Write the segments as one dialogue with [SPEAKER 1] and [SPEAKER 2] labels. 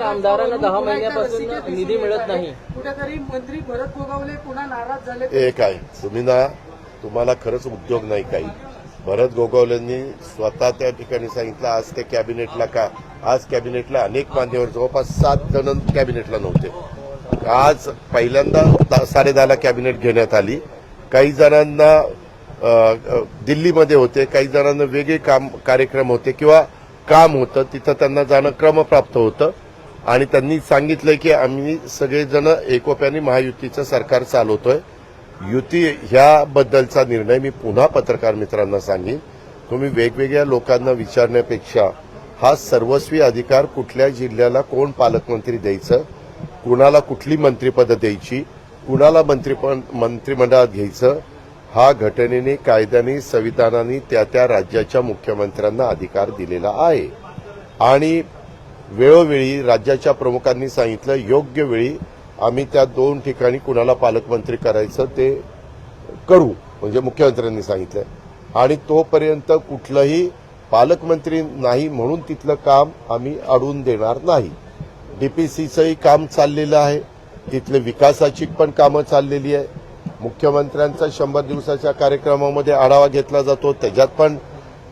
[SPEAKER 1] आमदारांना दहा
[SPEAKER 2] पुन्हा एकदा
[SPEAKER 1] महिन्यापासून निधी मिळत
[SPEAKER 2] आहे.
[SPEAKER 1] नाही.
[SPEAKER 2] कुठेतरी मंत्री भरत गोगावले पुन्हा नाराज झाले
[SPEAKER 3] एक आहे तुम्ही ना तुम्हाला खरंच उद्योग नाही काही भरत गोगावलेंनी स्वतः त्या ठिकाणी सांगितलं आज ते कॅबिनेटला का आज कॅबिनेटला अनेक मान्यवर जवळपास सात जण कॅबिनेटला नव्हते आज पहिल्यांदा दा- साडेदहाला कॅबिनेट घेण्यात आली काही जणांना दिल्लीमध्ये होते काही जणांना वेगळे काम कार्यक्रम होते किंवा काम होतं तिथं त्यांना जाणं क्रमप्राप्त होतं. आणि त्यांनी सांगितलं की आम्ही सगळेजण एकोप्याने महायुतीचं सरकार चालवतोय. युती ह्याबद्दलचा निर्णय मी पुन्हा पत्रकार मित्रांना सांगेन. तुम्ही वेगवेगळ्या लोकांना विचारण्यापेक्षा हा सर्वस्वी अधिकार कुठल्या जिल्ह्याला कोण पालकमंत्री द्यायचं कुणाला कुठली मंत्रिपदं द्यायची कुणाला मंत्रिपद मंत्रिमंडळात घ्यायचं हा घटनेने कायद्याने संविधानाने त्या त्या राज्याच्या मुख्यमंत्र्यांना अधिकार दिलेला आहे. आणि वेळोवेळी राज्याच्या प्रमुखांनी सांगितलं योग्य वेळी आम्ही त्या दोन ठिकाणी कुणाला पालकमंत्री करायचं ते करू म्हणजे मुख्यमंत्र्यांनी सांगितलं. आणि तोपर्यंत कुठलंही पालकमंत्री नाही म्हणून तिथलं काम आम्ही अडून देणार नाही. डीपीसीचंही काम चाललेलं आहे. तिथले विकासाची पण कामं चाललेली आहे. मुख्यमंत्र्यांचा शंभर दिवसाच्या कार्यक्रमामध्ये आढावा घेतला जातो. त्याच्यात पण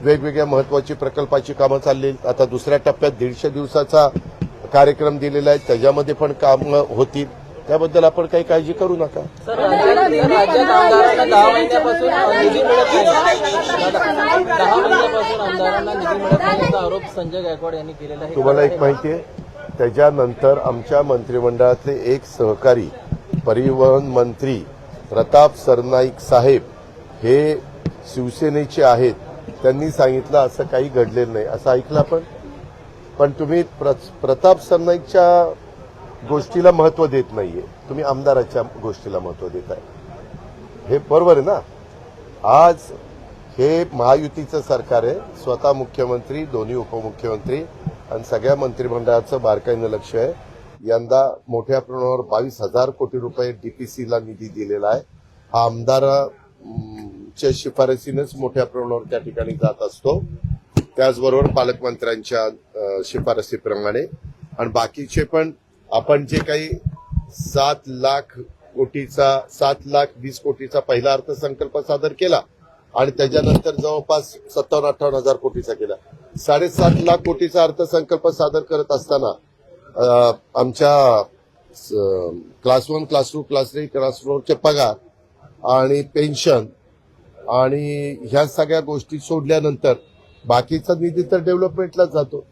[SPEAKER 3] वेगवेगळ्या महत्वाची प्रकल्पाची कामं चालली. आहेत. आता दुसऱ्या टप्प्यात दीडशे दिवसाचा कार्यक्रम दिलेला आहे. त्याच्यामध्ये पण कामं होतील. त्याबद्दल आपण काही काळजी करू नका. तुम्हाला एक माहिती आहे. त्याच्यानंतर आमच्या मंत्रिमंडळातले एक सहकारी परिवहन मंत्री प्रताप सरनाईक साहेब हे शिवसेनेचे आहेत. त्यांनी सांगितलं असं काही घडलेलं नाही. असं ऐकलं आपण? पण तुम्ही प्र- प्रताप सरनाईकच्या गोष्टीला महत्त्व देत नाहीये. तुम्ही आमदाराच्या गोष्टीला महत्त्व देत आहे हे बरोबर आहे ना? आज हे महायुतीचं सरकार आहे. स्वतः मुख्यमंत्री दोन्ही उपमुख्यमंत्री आणि सगळ्या मंत्रिमंडळाचं बारकाईनं लक्ष आहे. यंदा मोठ्या प्रमाणावर बावीस हजार कोटी रुपये डीपीसीला निधी दिलेला आहे. हा आमदाराच्या शिफारसीनेच मोठ्या प्रमाणावर त्या ठिकाणी जात असतो. त्याचबरोबर पालकमंत्र्यांच्या शिफारसीप्रमाणे. आणि बाकीचे पण आपण जे काही सात लाख कोटीचा सात लाख वीस कोटीचा पहिला अर्थसंकल्प सादर केला आणि त्याच्यानंतर जवळपास सत्तावन्न अठ्ठावन्न हजार कोटीचा केला. साडेसात लाख कोटीचा अर्थसंकल्प सादर करत असताना आमच्या class one class two class three class फोरचे पगार आणि पेन्शन आणि ह्या सगळ्या गोष्टी सोडल्यानंतर बाकीचा निधी तर डेव्हलपमेंटलाच जातो.